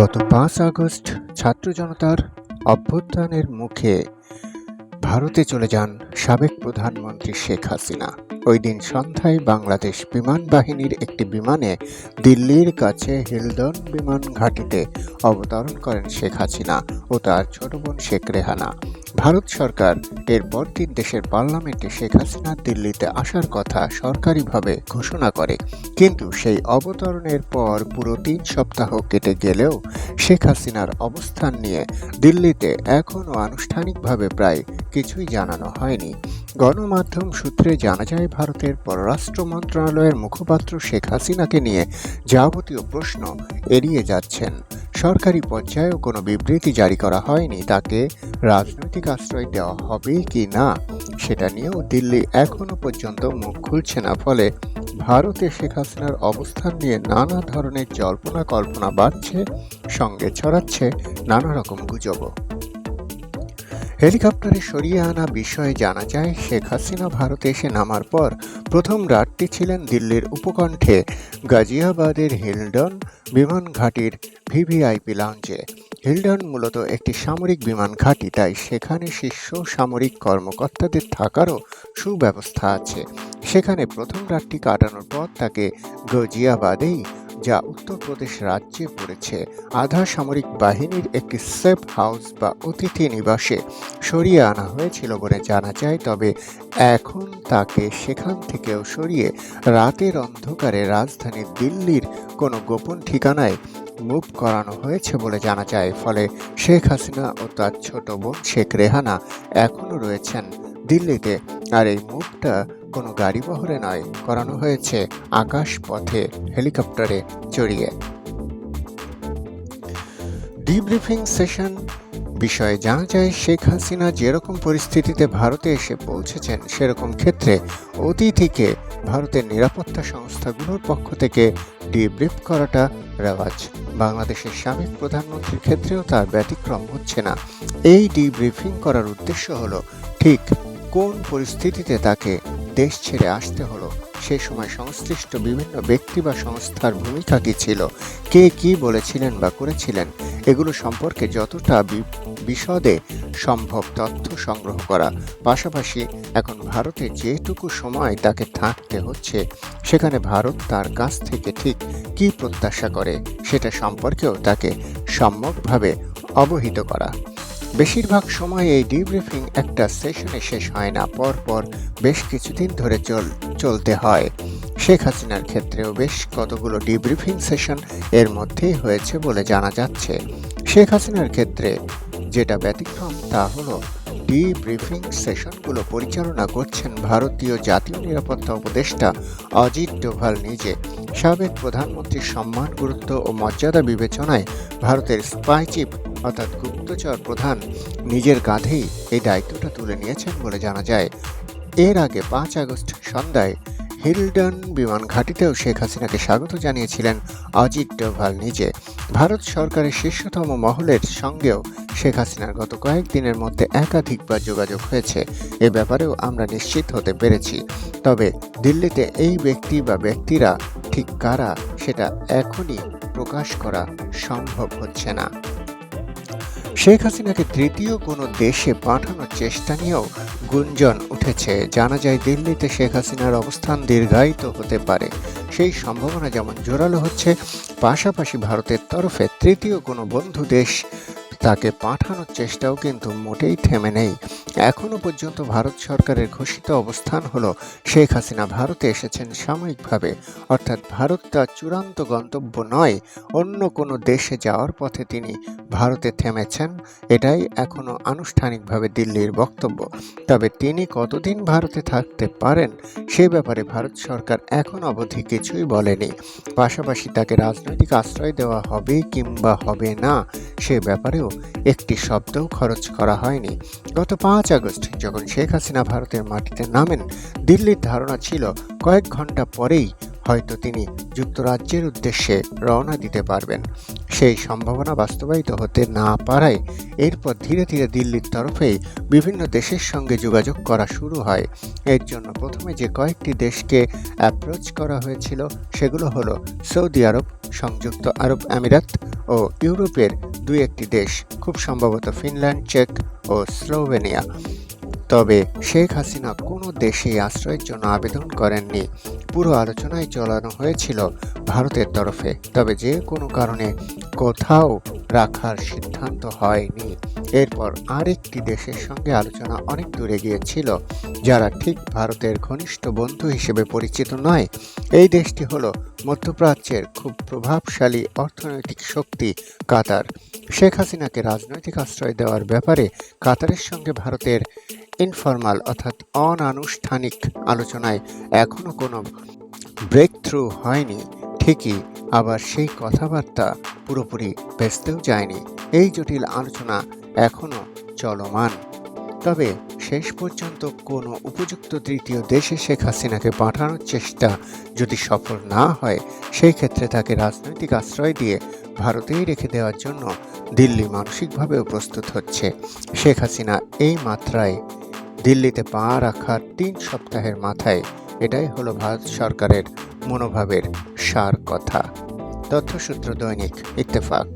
গত পাঁচ আগস্ট ছাত্র জনতার অভ্যুত্থানের মুখে ভারতে চলে যান সাবেক প্রধানমন্ত্রী শেখ হাসিনা। ওই দিন সন্ধ্যায় বাংলাদেশ বিমান বাহিনীর একটি বিমানে দিল্লির কাছে হিলডন বিমান ঘাটিতে অবতরণ করেন শেখ হাসিনা ও তার ছোট বোন শেখ রেহানা। ভারত সরকার। এর দিন দেশের পার্লামেন্টে শেখ হাসিনা দিল্লিতে আসার কথা সরকারিভাবে ঘোষণা করে। কিন্তু সেই অবতরণের পর পুরো তিন সপ্তাহ কেটে গেলেও শেখ হাসিনার অবস্থান নিয়ে দিল্লিতে এখনও আনুষ্ঠানিকভাবে প্রায় কিছুই জানানো হয়নি। গণমাধ্যম সূত্রে জানা যায়, ভারতের পররাষ্ট্র মন্ত্রণালয়ের মুখপাত্র শেখ হাসিনাকে নিয়ে যাবতীয় প্রশ্ন এড়িয়ে যাচ্ছেন। সরকারি পর্যায়েও কোনো বিবৃতি জারি করা হয়নি। তাকে রাজনৈতিক আশ্রয় দেওয়া হবে কি না, সেটা নিয়েও দিল্লি এখনও পর্যন্ত মুখ খুলছে না। ফলে ভারতে শেখ হাসিনার অবস্থান নিয়ে নানা ধরনের জল্পনা কল্পনা বাড়ছে, সঙ্গে ছড়াচ্ছে নানা রকম গুজবও। হেলিকপ্টারে সরিয়ে আনা বিষয়ে জানা যায়, শেখ হাসিনা ভারতে এসে নামার পর প্রথম রাতটি ছিলেন দিল্লির উপকণ্ঠে। গাজিয়াবাদের হিলডন বিমান ঘাঁটির ভিভিআইপি লাউঞ্জে হিলডন মূলত একটি সামরিক বিমান ঘাঁটি, তাই সেখানে শীর্ষ সামরিক কর্মকর্তাদের থাকারও সুব্যবস্থা আছে। সেখানে প্রথম রাতটি কাটানোর পর তাকে গজিয়াবাদেই যা উত্তরপ্রদেশ রাজ্যে পড়েছে। আধা সামরিক বাহিনীর একটি সেফ হাউস বা অতিথি নিবাসে সরিয়ে আনা হয়েছিল বলে জানা যায়, তবে এখন তাকে সেখান থেকেও সরিয়ে রাতের অন্ধকারে রাজধানী দিল্লির কোনো গোপন ঠিকানায় মুভ করানো হয়েছে বলে জানা যায়। ফলে শেখ হাসিনা ও তার ছোট বোন শেখ রেহানা এখনও রয়েছেন দিল্লিতে। আর এই মুভটা কোনো গাড়ি বহরে নয়, করানো হয়েছে আকাশ পথে হেলিকপ্টারে চড়িয়ে। ডিব্রিফিং সেশন বিষয়ে জানা যায়, শেখ হাসিনা যেরকম পরিস্থিতিতে ভারতে এসে পৌঁছেছেন, সেরকম ক্ষেত্রে অতিথিকে ভারতের নিরাপত্তা সংস্থাগুলোর পক্ষ থেকে ডিব্রিফ করাটা রেওয়াজ। বাংলাদেশের সাবেক প্রধানমন্ত্রীর ক্ষেত্রেও তার ব্যতিক্রম হচ্ছে না। এই ডিব্রিফিং করার উদ্দেশ্য হলো, ঠিক কোন পরিস্থিতিতে তাকে দেশ ছেড়ে আসতে হলো। সে সময় সংশ্লিষ্ট বিভিন্ন ব্যক্তি বা সংস্থার ভূমিকা কী ছিল? কে কি বলেছিলেন বা করেছিলেন? এগুলো সম্পর্কে যতটা বিশদে সম্ভব তথ্য সংগ্রহ করা। পাশাপাশি এখন ভারতে যেটুকু সময় তাকে থাকতে হচ্ছে, সেখানে ভারত তার কাছ থেকে ঠিক কি প্রত্যাশা করে, সেটা সম্পর্কেও তাকে সম্যকভাবে অবহিত করা। বেশিরভাগ সময় এই ডিব্রিফিং একটা সেশনে শেষ হয় না পর পর বেশ কিছুদিন ধরে চল, চলতে হয়। শেখ হাসিনার ক্ষেত্রেও বেশ কতগুলো ডিব্রিফিং সেশন এর মধ্যেই হয়েছে বলে জানা যাচ্ছে। শেখ হাসিনার ক্ষেত্রে যেটা ব্যতিক্রম তা হলো ডিব্রিফিং সেশনগুলো পরিচালনা করছেন ভারতীয় জাতীয় নিরাপত্তা উপদেষ্টা অজিত ডোভাল নিজে। সাবেক প্রধানমন্ত্রীর সম্মান, গুরুত্ব ও মর্যাদা বিবেচনায় ভারতের স্পাই চিফ অর্থাৎ গুপ্তচর প্রধান নিজের কাঁধেই এই দায়িত্বটা তুলে নিয়েছেন বলে জানা যায়। এর আগে পাঁচ আগস্ট সন্ধ্যায় হিলডন বিমান ঘাঁটিতেও শেখ হাসিনাকে স্বাগত জানিয়েছিলেন অজিত ডোভাল নিজে। ভারত সরকারের শীর্ষতম মহলের সঙ্গেও শেখ হাসিনার গত কয়েকদিনের মধ্যে একাধিকবার যোগাযোগ হয়েছে। এ ব্যাপারেও আমরা নিশ্চিত হতে পেরেছি। তবে দিল্লিতে এই ব্যক্তি বা ব্যক্তিরা ঠিক কারা সেটা এখনই প্রকাশ করা সম্ভব হচ্ছে না। শেখ হাসিনাকে তৃতীয় কোনো দেশে পাঠানোর চেষ্টা নিয়েও গুঞ্জন উঠেছে। জানা যায়, দিল্লিতে শেখ হাসিনার অবস্থান দীর্ঘায়িত হতে পারে। সেই সম্ভাবনা যেমন জোরালো হচ্ছে, পাশাপাশি ভারতের তরফে তৃতীয় কোনো বন্ধু দেশ তাকে পাঠানোর চেষ্টাও কিন্তু মোটেই থেমে নেই। এখনও পর্যন্ত ভারত সরকারের ঘোষিত অবস্থান হলো, শেখ হাসিনা ভারতে এসেছেন সাময়িকভাবে। অর্থাৎ ভারত তার চূড়ান্ত গন্তব্য নয়, অন্য কোনো দেশে যাওয়ার পথে তিনি ভারতে থেমেছেন, এটাই এখনও আনুষ্ঠানিকভাবে দিল্লির বক্তব্য। তবে তিনি কতদিন ভারতে থাকতে পারেন, সে ব্যাপারে ভারত সরকার এখন অবধি কিছুই বলেনি। পাশাপাশি তাকে রাজনৈতিক আশ্রয় দেওয়া হবে কিংবা হবে না, সে ব্যাপারেও একটি শব্দও খরচ করা হয়নি। গত পাঁচ আগস্ট, যখন শেখ হাসিনা ভারতের মাটিতে নামেন, দিল্লির ধারণা ছিল কয়েক ঘণ্টা পরেই হয়তো তিনি যুক্তরাজ্যের উদ্দেশ্যে রওনা দিতে পারবেন। সেই সম্ভাবনা বাস্তবায়িত হতে না পারায় এরপর ধীরে ধীরে দিল্লির তরফেই বিভিন্ন দেশের সঙ্গে যোগাযোগ করা শুরু হয়। এর জন্য প্রথমে যে কয়েকটি দেশকে অ্যাপ্রোচ করা হয়েছিল, সেগুলো হলো সৌদি আরব সংযুক্ত আরব আমিরাত ও ইউরোপের দুই একটি দেশ, খুব সম্ভবত ফিনল্যান্ড, চেক ও স্লোভেনিয়া। তবে শেখ হাসিনা কোনো দেশেই আশ্রয়ের জন্য আবেদন করেননি। পুরো আলোচনায় চলানো হয়েছিল ভারতের তরফে। তবে যে কোনো কারণে কোথাও রাখার সিদ্ধান্ত হয়নি। এরপর আরেকটি দেশের সঙ্গে আলোচনা অনেক দূরে গিয়েছিল, যারা ঠিক ভারতের ঘনিষ্ঠ বন্ধু হিসেবে পরিচিত নয়। এই দেশটি হলো মধ্যপ্রাচ্যের খুব প্রভাবশালী অর্থনৈতিক শক্তি, কাতার। শেখ হাসিনাকে রাজনৈতিক আশ্রয় দেওয়ার ব্যাপারে কাতারের সঙ্গে ভারতের ইনফরমাল অর্থাৎ অনানুষ্ঠানিক আলোচনায় এখনও কোনো ব্রেক থ্রু হয়নি। ঠিকই, আবার সেই কথাবার্তা পুরোপুরি ভেস্তেও যায়নি। এই জটিল আলোচনা এখনও চলমান। তবে শেষ পর্যন্ত কোনো উপযুক্ত তৃতীয় দেশে শেখ হাসিনাকে পাঠানোর চেষ্টা যদি সফল না হয়, সেই ক্ষেত্রে তাকে রাজনৈতিক আশ্রয় দিয়ে ভারতেই রেখে দেওয়ার জন্য দিল্লি মানসিকভাবেও প্রস্তুত হচ্ছে। শেখ হাসিনা এই মাত্রায় দিল্লিতে পা রাখার তিন সপ্তাহের মাথায়, এটাই হলো ভারত সরকারের মনোভাবের সার কথা। তথ্যসূত্র দৈনিক ইত্তেফাক।